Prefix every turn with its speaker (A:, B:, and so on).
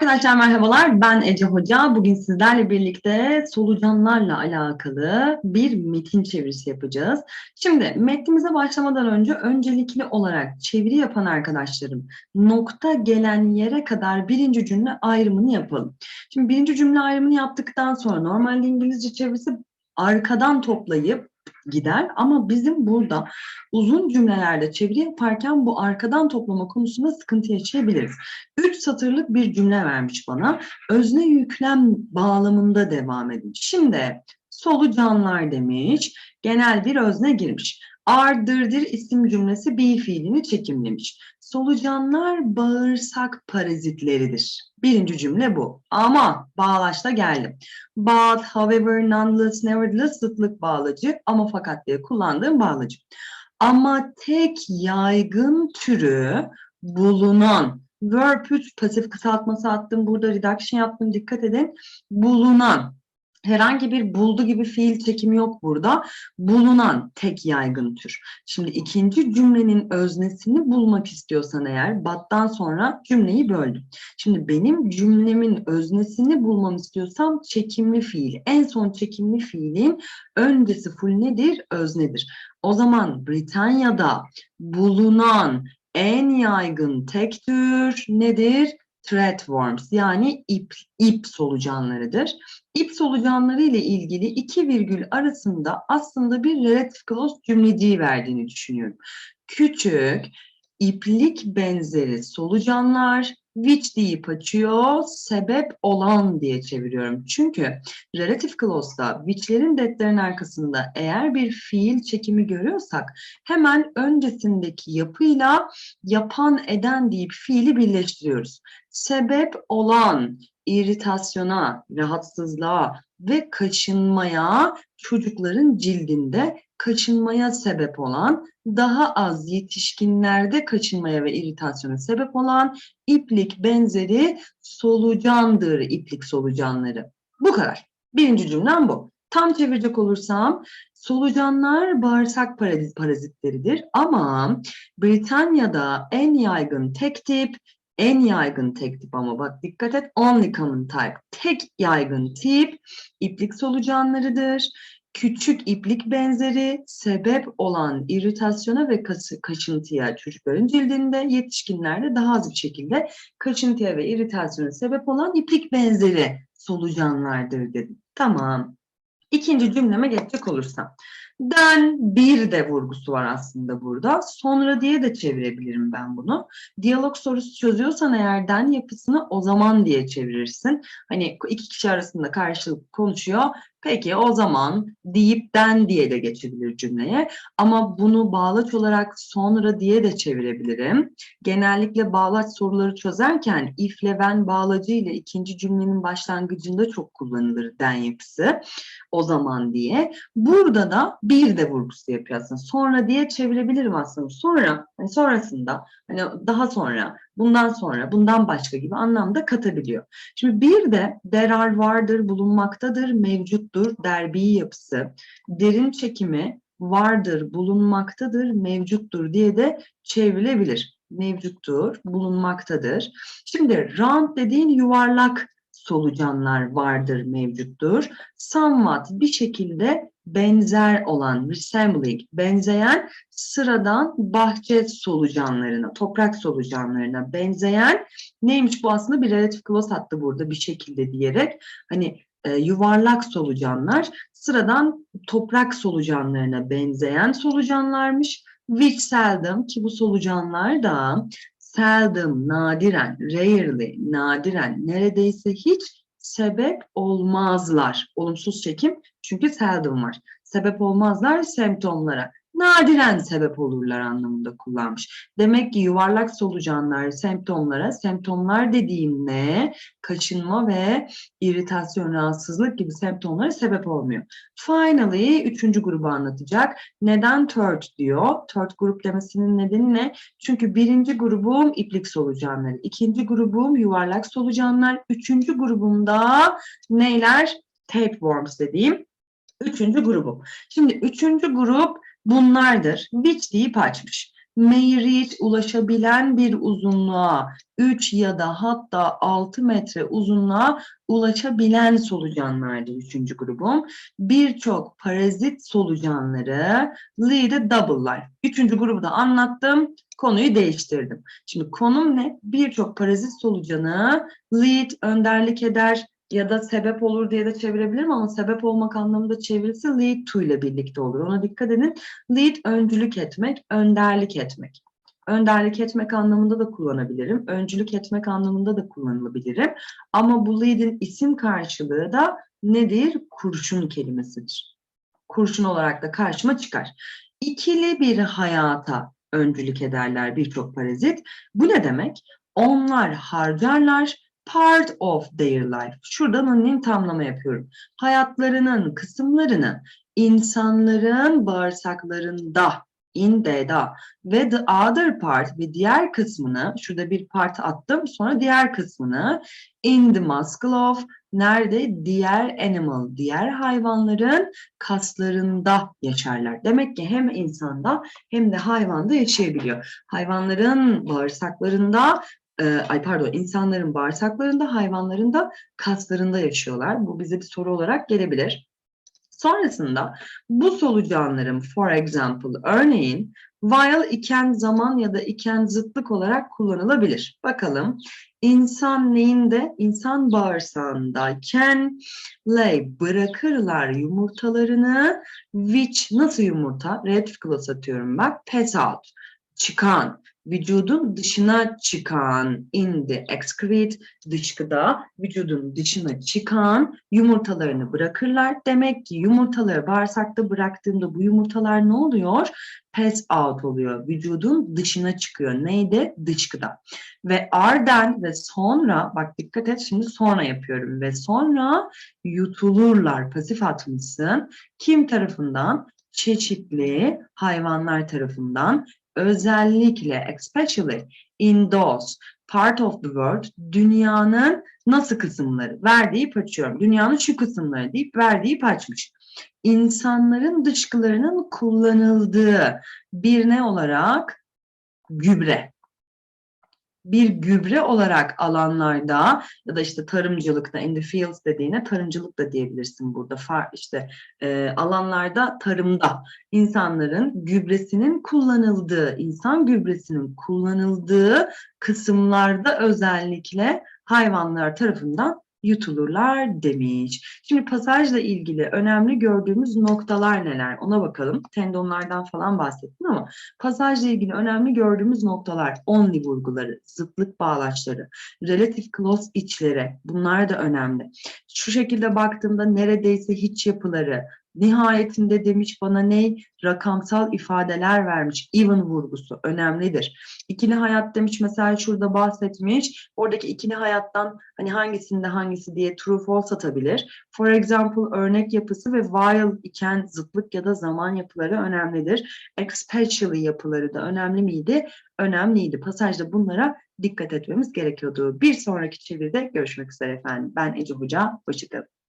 A: Arkadaşlar merhabalar, ben Ece Hoca. Bugün sizlerle birlikte solucanlarla alakalı bir metin çevirisi yapacağız. Şimdi metnimize başlamadan önce öncelikli olarak çeviri yapan arkadaşlarım nokta gelen yere kadar birinci cümle ayrımını yapalım. Şimdi birinci cümle ayrımını yaptıktan sonra normalde İngilizce çevirisi arkadan toplayıp gider ama bizim burada uzun cümlelerde çeviri yaparken bu arkadan toplama konusunda sıkıntı yaşayabiliriz. Üç satırlık bir cümle vermiş bana. Özne yüklem bağlamında devam edin. Şimdi solucanlar demiş. Genel bir özne girmiş. Ardırdır isim cümlesi be fiilini çekimlemiş. Solucanlar bağırsak parazitleridir. Birinci cümle bu. Ama bağlaçta geldim. But, however, nonetheless, nevertheless zıtlık bağlacı ama fakat diye kullandığım bağlacı. Ama tek yaygın türü bulunan verb 3 pasif kısaltması attım. Burada reduction yaptım. Dikkat edin. Bulunan herhangi bir buldu gibi fiil çekimi yok burada. Bulunan tek yaygın tür. Şimdi ikinci cümlenin öznesini bulmak istiyorsan eğer battan sonra cümleyi böldüm. Şimdi benim cümlemin öznesini bulmam istiyorsam çekimli fiil. En son çekimli fiilin öncesi full nedir? Öznedir. O zaman Britanya'da bulunan en yaygın tek tür nedir? Threadworms yani ip, ip solucanlarıdır. İp solucanları ile ilgili iki virgül arasında aslında bir relative clause cümleciği verdiğini düşünüyorum. Küçük, iplik benzeri solucanlar which deyip açıyor, sebep olan diye çeviriyorum. Çünkü relative clause'da which'lerin detlerin arkasında eğer bir fiil çekimi görüyorsak hemen öncesindeki yapıyla yapan eden deyip fiili birleştiriyoruz. Sebep olan iritasyona, rahatsızlığa ve kaşınmaya çocukların cildinde kaçınmaya sebep olan, daha az yetişkinlerde kaçınmaya ve iritasyona sebep olan iplik benzeri solucandır iplik solucanları. Bu kadar. Birinci cümlem bu. Tam çevirecek olursam solucanlar bağırsak parazit, parazitleridir ama Britanya'da en yaygın tek tip en yaygın tek tip ama bak dikkat et only common type. Tek yaygın tip iplik solucanlarıdır. Küçük iplik benzeri sebep olan iritasyona ve kaşıntıya çocukların cildinde, yetişkinlerde daha az bir şekilde kaşıntıya ve iritasyona sebep olan iplik benzeri solucanlardır dedim. Tamam. İkinci cümleme geçecek olursam. Den bir de vurgusu var aslında burada. Sonra diye de çevirebilirim ben bunu. Diyalog sorusu çözüyorsan eğer den yapısını o zaman diye çevirirsin. Hani iki kişi arasında karşılık konuşuyor. Peki o zaman deyip den diye de geçebilir cümleye. Ama bunu bağlaç olarak sonra diye de çevirebilirim. Genellikle bağlaç soruları çözerken if when bağlacı ile ikinci cümlenin başlangıcında çok kullanılır den yapısı. O zaman diye. Burada da bir de vurgusu yapıyorsun. Sonra diye çevirebilirim aslında. Sonra, hani sonrasında, hani daha sonra, bundan sonra, bundan başka gibi anlamda katabiliyor. Şimdi bir de derar vardır, bulunmaktadır, mevcuttur, derbi yapısı, derin çekimi vardır, bulunmaktadır, mevcuttur diye de çevrilebilir. Mevcuttur, bulunmaktadır. Şimdi round dediğin yuvarlak solucanlar vardır, mevcuttur. Somewhat bir şekilde benzer olan, resembling, benzeyen sıradan bahçe solucanlarına, toprak solucanlarına benzeyen neymiş bu aslında bir relative clause attı burada bir şekilde diyerek hani e, yuvarlak solucanlar sıradan toprak solucanlarına benzeyen solucanlarmış. Which seldom ki bu solucanlar da seldom, nadiren, rarely, nadiren, neredeyse hiç sebep olmazlar. Olumsuz çekim çünkü seldom var. Sebep olmazlar semptomlara. Nadiren sebep olurlar anlamında kullanmış. Demek ki yuvarlak solucanlar semptomlara, semptomlar dediğim ne? Kaşınma ve iritasyon, rahatsızlık gibi semptomlara sebep olmuyor. Finally, üçüncü grubu anlatacak. Neden third diyor? Third grup demesinin nedeni ne? Çünkü birinci grubum iplik solucanları, ikinci grubum yuvarlak solucanlar, üçüncü grubumda neyler? Tapeworms dediğim üçüncü grubu. Şimdi üçüncü grup bunlardır. Which deyip açmış. may reach ulaşabilen bir uzunluğa 3 ya da hatta 6 metre uzunluğa ulaşabilen solucanlardır üçüncü grubum. Birçok parazit solucanları lead a double life. Üçüncü grubu da anlattım. Konuyu değiştirdim. Şimdi konum ne? Birçok parazit solucanı lead önderlik eder ya da sebep olur diye de çevirebilirim ama sebep olmak anlamında çevirisi lead to ile birlikte olur. Ona dikkat edin. Lead öncülük etmek, önderlik etmek. Önderlik etmek anlamında da kullanabilirim. Öncülük etmek anlamında da kullanılabilirim. Ama bu lead'in isim karşılığı da nedir? Kurşun kelimesidir. Kurşun olarak da karşıma çıkar. İkili bir hayata öncülük ederler birçok parazit. Bu ne demek? Onlar harcarlar part of their life. Şuradan anonim tamlama yapıyorum. Hayatlarının kısımlarını insanların bağırsaklarında in the'da ve the other part ve diğer kısmını şurada bir part attım sonra diğer kısmını in the muscle of nerede diğer animal diğer hayvanların kaslarında yaşarlar. Demek ki hem insanda hem de hayvanda yaşayabiliyor. Hayvanların bağırsaklarında e, ay pardon insanların bağırsaklarında hayvanların da kaslarında yaşıyorlar. Bu bize bir soru olarak gelebilir. Sonrasında bu solucanların for example örneğin while iken zaman ya da iken zıtlık olarak kullanılabilir. Bakalım insan neyinde? İnsan bağırsağındayken lay bırakırlar yumurtalarını which nasıl yumurta? Red class atıyorum bak pass out çıkan vücudun dışına çıkan in excrete dışkıda vücudun dışına çıkan yumurtalarını bırakırlar. Demek ki yumurtaları bağırsakta bıraktığımda bu yumurtalar ne oluyor? Pass out oluyor. Vücudun dışına çıkıyor. Neydi? Dışkıda. Ve arden ve sonra bak dikkat et şimdi sonra yapıyorum ve sonra yutulurlar. Pasif atmışsın. Kim tarafından? Çeşitli hayvanlar tarafından özellikle especially in those part of the world dünyanın nasıl kısımları verdiği açıyorum. Dünyanın şu kısımları deyip verdiği açmış. İnsanların dışkılarının kullanıldığı bir ne olarak gübre bir gübre olarak alanlarda ya da işte tarımcılıkta in the fields dediğine tarımcılık da diyebilirsin burada. İşte e, alanlarda tarımda insanların gübresinin kullanıldığı, insan gübresinin kullanıldığı kısımlarda özellikle hayvanlar tarafından yutulurlar demiş. Şimdi pasajla ilgili önemli gördüğümüz noktalar neler? Ona bakalım. Tendonlardan falan bahsettim ama pasajla ilgili önemli gördüğümüz noktalar only vurguları, zıtlık bağlaçları, relative clause içleri bunlar da önemli. Şu şekilde baktığımda neredeyse hiç yapıları, Nihayetinde demiş bana ne? Rakamsal ifadeler vermiş. Even vurgusu önemlidir. İkili hayat demiş mesela şurada bahsetmiş. Oradaki ikili hayattan hani hangisinde hangisi diye true false atabilir. For example örnek yapısı ve while iken zıtlık ya da zaman yapıları önemlidir. Especially yapıları da önemli miydi? Önemliydi. Pasajda bunlara dikkat etmemiz gerekiyordu. Bir sonraki çeviride görüşmek üzere efendim. Ben Ece Hoca. Hoşçakalın.